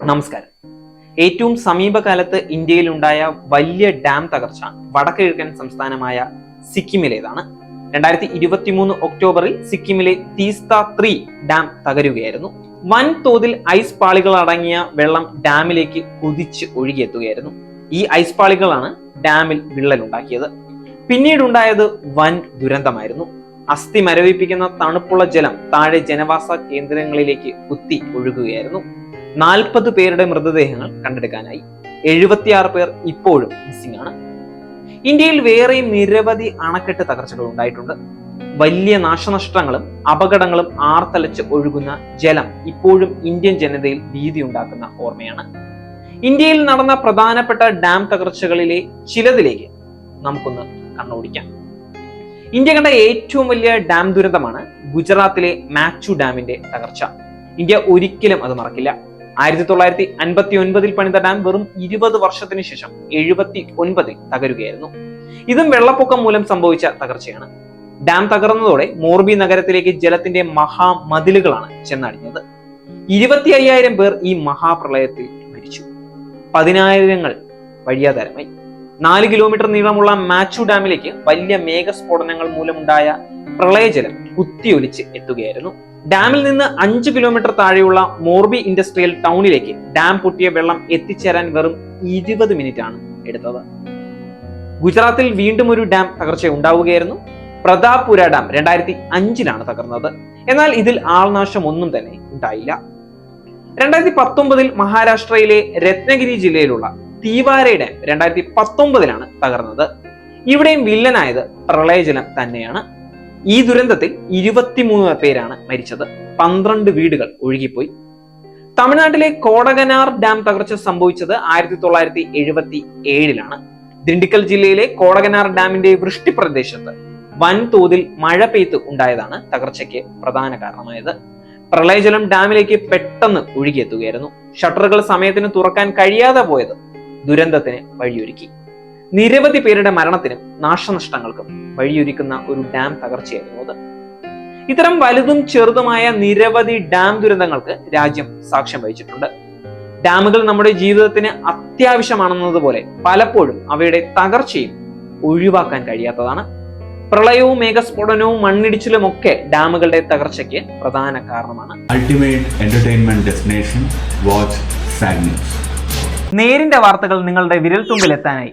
നമസ്കാരം. ഏറ്റവും സമീപകാലത്ത് ഇന്ത്യയിലുണ്ടായ വലിയ ഡാം തകർച്ച വടക്കുകിഴക്കൻ സംസ്ഥാനമായ സിക്കിമിലേതാണ്. രണ്ടായിരത്തി ഇരുപത്തിമൂന്ന് ഒക്ടോബറിൽ സിക്കിമിലെ തീസ്ത ത്രീ ഡാം തകരുകയായിരുന്നു. വൻ തോതിൽ ഐസ് പാളികൾ അടങ്ങിയ വെള്ളം ഡാമിലേക്ക് കുതിച്ച് ഒഴുകിയെത്തുകയായിരുന്നു. ഈ ഐസ് പാളികളാണ് ഡാമിൽ വിള്ളലുണ്ടാക്കിയത്. പിന്നീടുണ്ടായത് വൻ ദുരന്തമായിരുന്നു. അസ്ഥി മരവിപ്പിക്കുന്ന തണുപ്പുള്ള ജലം താഴെ ജനവാസ കേന്ദ്രങ്ങളിലേക്ക് കുത്തി ഒഴുകുകയായിരുന്നു. നാൽപ്പത് പേരുടെ മൃതദേഹങ്ങൾ കണ്ടെടുക്കാനായി എഴുപത്തിയാറ് പേർ ഇപ്പോഴും മിസ്സിംഗ് ആണ്. ഇന്ത്യയിൽ വേറെയും നിരവധി അണക്കെട്ട് തകർച്ചകൾ ഉണ്ടായിട്ടുണ്ട്. വലിയ നാശനഷ്ടങ്ങളും അപകടങ്ങളും ആർത്തലച്ച് ഒഴുകുന്ന ജലം ഇപ്പോഴും ഇന്ത്യൻ ജനതയിൽ ഭീതി ഉണ്ടാക്കുന്ന ഓർമ്മയാണ്. ഇന്ത്യയിൽ നടന്ന പ്രധാനപ്പെട്ട ഡാം തകർച്ചകളിലെ ചിലതിലേക്ക് നമുക്കൊന്ന് കണ്ണോടിക്കാം. ഇന്ത്യ കണ്ട ഏറ്റവും വലിയ ഡാം ദുരന്തമാണ് ഗുജറാത്തിലെ മാച്ചു ഡാമിന്റെ തകർച്ച. ഇന്ത്യ ഒരിക്കലും അത് മറക്കില്ല. ആയിരത്തി തൊള്ളായിരത്തി അൻപത്തി ഒൻപതിൽ പണിത ഡാം വെറും ഇരുപത് വർഷത്തിന് ശേഷം എഴുപത്തി ഒൻപതിൽ തകരുകയായിരുന്നു. ഇതും വെള്ളപ്പൊക്കം മൂലം സംഭവിച്ച തകർച്ചയാണ്. ഡാം തകർന്നതോടെ മോർബി നഗരത്തിലേക്ക് ജലത്തിന്റെ മഹാമതിലുകളാണ് ചെന്നടിഞ്ഞത്. ഇരുപത്തി അയ്യായിരം പേർ ഈ മഹാപ്രളയത്തിൽ മരിച്ചു. പതിനായിരങ്ങൾ വഴിയാധാരമായി. നാല് കിലോമീറ്റർ നീളമുള്ള മാച്ചു ഡാമിലേക്ക് വലിയ മേഘസ്ഫോടനങ്ങൾ മൂലമുണ്ടായ പ്രളയജലം കുത്തിയൊലിച്ച് എത്തുകയായിരുന്നു. ഡാമിൽ നിന്ന് അഞ്ച് കിലോമീറ്റർ താഴെയുള്ള മോർബി ഇൻഡസ്ട്രിയൽ ടൗണിലേക്ക് ഡാം പൊട്ടിയ വെള്ളം എത്തിച്ചേരാൻ വെറും ഇരുപത് മിനിറ്റ് ആണ് എടുത്തത്. ഗുജറാത്തിൽ വീണ്ടും ഒരു ഡാം തകർച്ച ഉണ്ടാവുകയായിരുന്നു. പ്രതാപുര ഡാം രണ്ടായിരത്തി അഞ്ചിലാണ് തകർന്നത്. എന്നാൽ ഇതിൽ ആൾനാശം ഒന്നും തന്നെ ഉണ്ടായില്ല. രണ്ടായിരത്തി പത്തൊമ്പതിൽ മഹാരാഷ്ട്രയിലെ രത്നഗിരി ജില്ലയിലുള്ള തീവാര ഡാം രണ്ടായിരത്തി പത്തൊമ്പതിലാണ് തകർന്നത്. ഇവിടെയും വില്ലനായത് പ്രളയജലം തന്നെയാണ്. ഈ ദുരന്തത്തിൽ ഇരുപത്തിമൂന്ന് പേരാണ് മരിച്ചത്. പന്ത്രണ്ട് വീടുകൾ ഒഴുകിപ്പോയി. തമിഴ്നാട്ടിലെ കോടകനാർ ഡാം തകർച്ച സംഭവിച്ചത് ആയിരത്തി തൊള്ളായിരത്തി എഴുപത്തി ഏഴിലാണ് ദിണ്ടിക്കൽ ജില്ലയിലെ കോടകനാർ ഡാമിന്റെ വൃഷ്ടി പ്രദേശത്ത് വൻതോതിൽ മഴ പെയ്ത്ത് ഉണ്ടായതാണ് തകർച്ചയ്ക്ക് പ്രധാന കാരണമായത്. പ്രളയജലം ഡാമിലേക്ക് പെട്ടെന്ന് ഒഴുകിയെത്തുകയായിരുന്നു. ഷട്ടറുകൾ സമയത്തിന് തുറക്കാൻ കഴിയാതെ പോയത് ദുരന്തത്തിന് വഴിയൊരുക്കി. നിരവധി പേരുടെ മരണത്തിനും നാശനഷ്ടങ്ങൾക്കും വഴിയൊരുക്കുന്ന ഒരു ഡാം തകർച്ചയായിരുന്നു അത്. ഇത്തരം വലുതും ചെറുതുമായ നിരവധി ഡാം ദുരന്തങ്ങൾക്ക് രാജ്യം സാക്ഷ്യം വഹിച്ചിട്ടുണ്ട്. ഡാമുകൾ നമ്മുടെ ജീവിതത്തിന് അത്യാവശ്യമാണെന്നതുപോലെ പലപ്പോഴും അവയുടെ തകർച്ചയും ഒഴിവാക്കാൻ കഴിയാത്തതാണ്. പ്രളയവും മേഘസ്ഫോടനവും മണ്ണിടിച്ചിലും ഒക്കെ ഡാമുകളുടെ തകർച്ചയ്ക്ക് പ്രധാന കാരണമാണ്. അൾട്ടിമേറ്റ് എന്റർടൈൻമെന്റ് വാച്ച് നേരിന്റെ വാർത്തകൾ നിങ്ങളുടെ വിരൽത്തുമ്പിൽ എത്താനായി